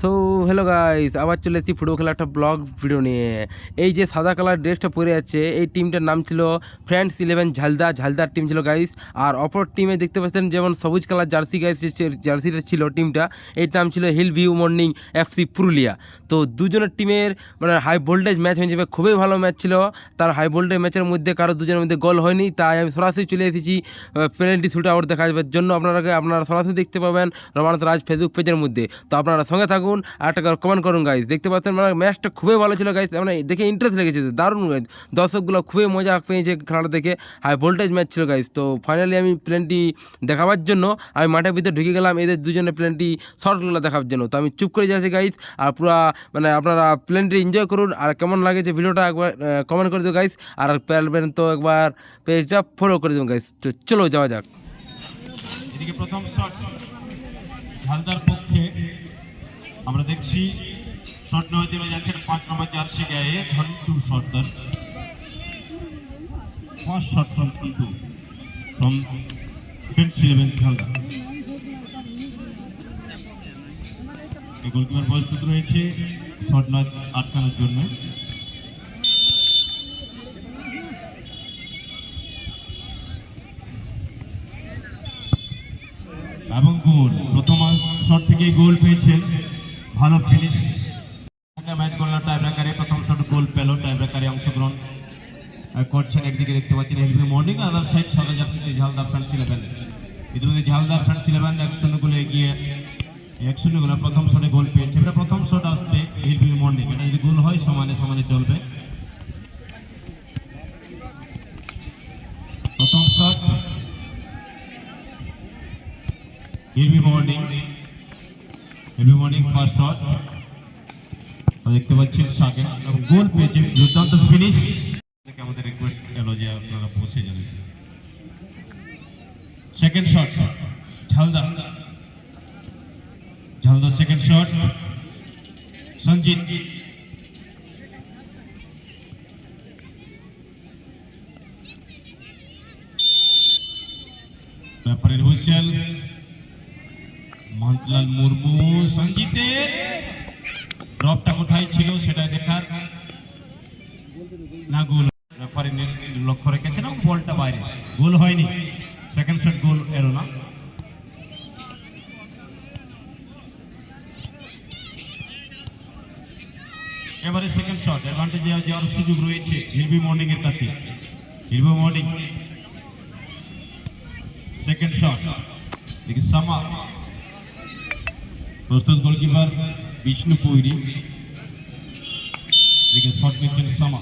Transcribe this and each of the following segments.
So hello guys আবার চলে এসেছি ফুটবল খেলা একটা ব্লগ ভিডিও নিয়ে। এই যে সাদা কালার ড্রেসটা পরে আছে, এই টিমটার নাম ছিল ফ্রেন্ডস ইলেভেন ঝালদা ঝালদার টিম ছিল গাইস আর অপর টিমে দেখতে পাচ্ছেন যেমন সবুজ কালার জার্সি গাইস জার্সিটা ছিল টিমটা এই নাম ছিল hill view morning FC Purulia তো দুজনের টিমের মানে হাই ভোল্টেজ ম্যাচ হয়ে যাবে খুবই ভালো ম্যাচ ছিল। তার হাই ভোল্টেজ ম্যাচের মধ্যে কারও দুজনের মধ্যে গোল হয়নি, তাই আমি সরাসরি চলে এসেছি পেনাল্টি শুট আউট দেখা যাবে জন্য। আপনারা আপনারা সরাসরি দেখতে পাবেন রমানাথ রাজ ফেসবুক পেজের মধ্যে। তো আপনারা সঙ্গে থাকুন। আর একটা কমেন্ট করুন গাইস দেখতে পাচ্ছেন মানে ম্যাচটা খুবই ভালো ছিল গাইস মানে দেখে ইন্টারেস্ট লেগেছে, দারুণ, guys। দর্শকগুলো খুবই মজা পেয়েছে খেলাটা দেখে হাই ভোল্টেজ ম্যাচ ছিল গাইস তো ফাইনালি আমি প্লেনটি দেখাবার জন্য, আমি মাঠের ভিতরে ঢুকে গেলাম, এদের দুজনের প্লেনটি শর্টগুলো দেখার জন্য। তো আমি চুপ করে যাচ্ছি গাইস আর পুরো মানে আপনারা প্লেনটি এনজয় করুন, আর কেমন লাগেছে ভিডিওটা একবার কমেন্ট করে দেবো গাইস আর পারবেন তো একবার পেজটা ফলো করে দেবো গাইস তো চলো, যাওয়া যাক। এদিকে প্রথম শট ঝালদার পক্ষে। আমরা দেখছি, শট নেওয়ার জন্য যাচ্ছেন পাঁচ নম্বর জার্সি গায়ে ঝন্টু সর্দার। প্রস্তুত রয়েছে? শট নয় আটকানোর জন্য। এবং গোল, প্রথম শট থেকে গোল পেয়েছেন। ভালো ফিনিশ ম্যাচ করল টাইব্রেকারে প্রথম শট গোল পেল টাইব্রেকারে অংশগ্রহণ। করছেন একদিকে দেখতে পাচ্ছেন এলবি মর্নিং আদার সাইড সাদা জার্সি ঝালদার ফ্রেন্ডস ইলেভেন ইতিমধ্যে ঝালদার ফ্রেন্ডস ইলেভেন এক শূন্য গোলে এগিয়ে, এক শূন্য গোলে প্রথম শটে গোল পেয়েছে। এবার প্রথম শট আসবে এলবি মর্নিং এটা যদি গোল হয়, সমানে সমানে চলবে। প্রথম shot LB morning morning first shot দেখতে পাচ্ছেন সাকে গোল পেয়েছে। দুর্দান্ত ফিনিশ আমাদের রিকোয়েস্ট গেল যে আপনারা পৌঁছে যাবেন second shot Jhalda. Jhalda second shot Sanjit. ব্যাপারের হুইসেল মহন্তলাল মুর্মু সঞ্জিতের ড্রপটা কোথায় ছিল সেটা দেখার না, গোল। রেফারি লক্ষ্য রেখেছেন না, বলটা বাইরে। গোল হয়নি। সেকেন্ড শট গোল এলো না। এবারে সেকেন্ড শট অ্যাডভান্টেজ যাওয়ার সুযোগ রয়েছে হিলবি মর্নিং এর কাছে হিলবি মর্নিং। সেকেন্ড শট, দেখি সামা প্রস্তুত গোলকিপার বিষ্ণু পৈরি। দেখে শট নিচ্ছেন সামা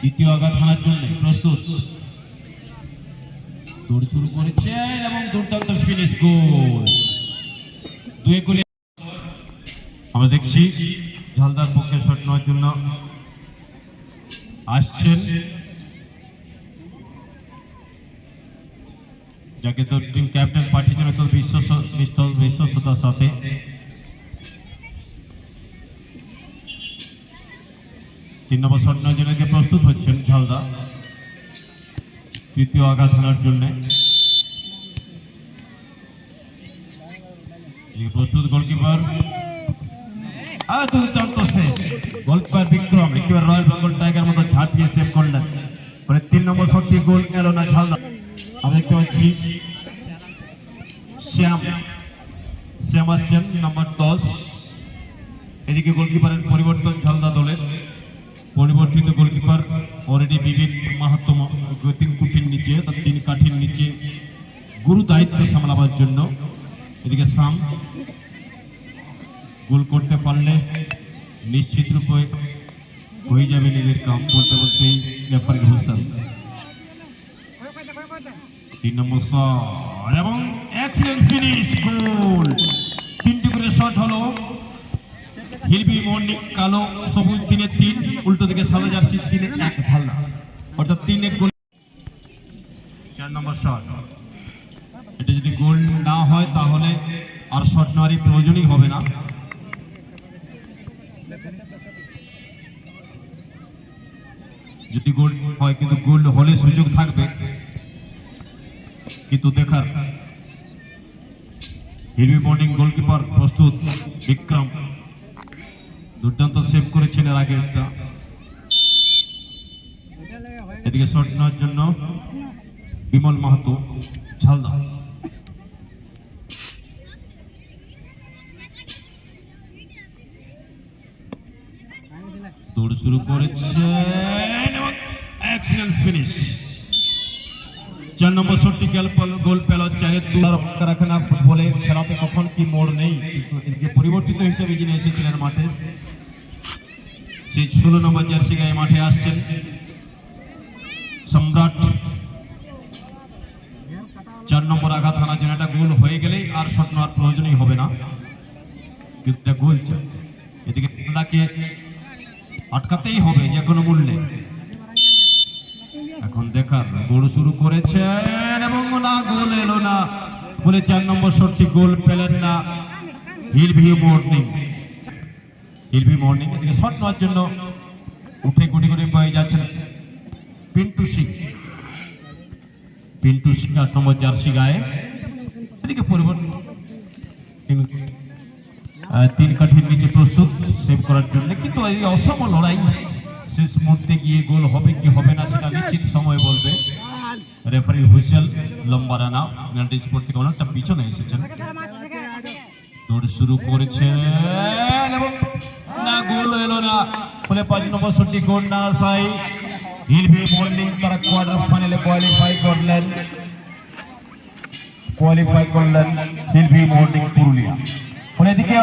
দ্বিতীয় আঘাত হানার জন্য প্রস্তুত। দৌড় শুরু করেছেন এবং দুর্দান্ত ফিনিশ গোল দুই গোলে আমরা দেখছি ঝালদার পক্ষে শট নেওয়ার জন্য আসছেন যাকে তো টিম ক্যাপ্টেন পাঠিয়েছেন তো বিশ্বস্ত, বিশ্বস্ত- বিশ্বস্ততার সাথে। তিন নম্বর স্বর্ণ জেলাকে প্রস্তুত হচ্ছেন ঝালদা। তৃতীয় আঘাত হানার জন্য। প্রস্তুত গোলকিপার দুর্দান্ত। শ্যামা নাম্বার দশ। এদিকে গোলকিপারের পরিবর্তন ঝালদা দলের। পরিবর্তিত গোলকিপার অলরেডি বিবেক মাহাত্ম তিন কুটির নিচে, তার তিন কাঠির নিচে। গুরু দায়িত্ব সামলাবার জন্য। এদিকে সাম গোল করতে পারলে নিশ্চিত রূপে হয়ে যাবে নিজের কাম, বলতে বলতেই ব্যাপারে ঘোষাল তিন নম্বর এবং এক্সিলেন্ট ফিনিশ গোল শট হলো। হিলবি মর্নিং কালো, সবুজ তিনে তিন, উল্টো দিকে সাদা জার্সি তিনে এক ঢালনা অর্থাৎ তিন গোল চার নম্বর শট। এটা যদি গোল না হয় তাহলে আর শট নেওয়ারই প্রয়োজনই হবে না। যদি গোল হয় কিন্তু গোল হলে সুযোগ থাকবে। কিন্তু দেখার হিরবি বোর্ডিং গোলকিপার প্রস্তুত, বিক্রম। দুর্দান্ত সেভ করেছেন এর আগে এদিকে শট নেওয়ার জন্য বিমল মাহাতো, ঝালদা। দৌড় শুরু এক্সিলেন্ট ফিনিশ চার নম্বর শটটি গোল পেল চারের দু। রাখে না ফুটবলে খেলাতে কখন কি মোড় নেই এদিকে পরিবর্তিত হিসেবে যিনি এসেছিলেন মাঠে, সেই ষোলো নম্বর জার্সি গায়ে মাঠে আসছেন সম্রাট চার নম্বর আঘাত হানা যেন একটা গোল হয়ে গেলেই আর শট নেওয়ার প্রয়োজনই হবে না। কিন্তু এটা গোল চাই। এদিকে খেলাকে আটকাতেই হবে যে কোনো মূল্যে। এখন দেখার গোল শুরু করেছেন এবং না গোল এলো না। বলে চার নম্বর শটটি গোল পেলেন না। Hill view morning. Hill view morning এদিকে শট নেওয়ার জন্য উঠে গুটি গুটি বয়ে যাচ্ছেন পিন্টু সিং। পিন্টু সিং আট নম্বর জার্সি গায়ে। এদিকে পরিবর্তন। তিন কাঠির নিচে প্রস্তুত, সেভ করার জন্য। কিন্তু এই অসম লড়াই শেষ মুহূর্তে গিয়ে গোল হবে কি হবে না সেটা নিশ্চিত সময় বলবে। রেফারি হুইসেল, লম্বা রানা পেনাল্টি স্পোর্ট থেকে অনেকটা পিছনে এসেছেন। দৌড় শুরু না, গোল এলো না। ফলে পাঁচ নম্বর গোল না আসাই হিলভি মল্লিং তারা কোয়ার্টার ফাইনালে কোয়ালিফাই করলেন। কোয়ালিফাই করলেন হিলভি মর্নিং পুরুলিয়া। ফলে এদিকে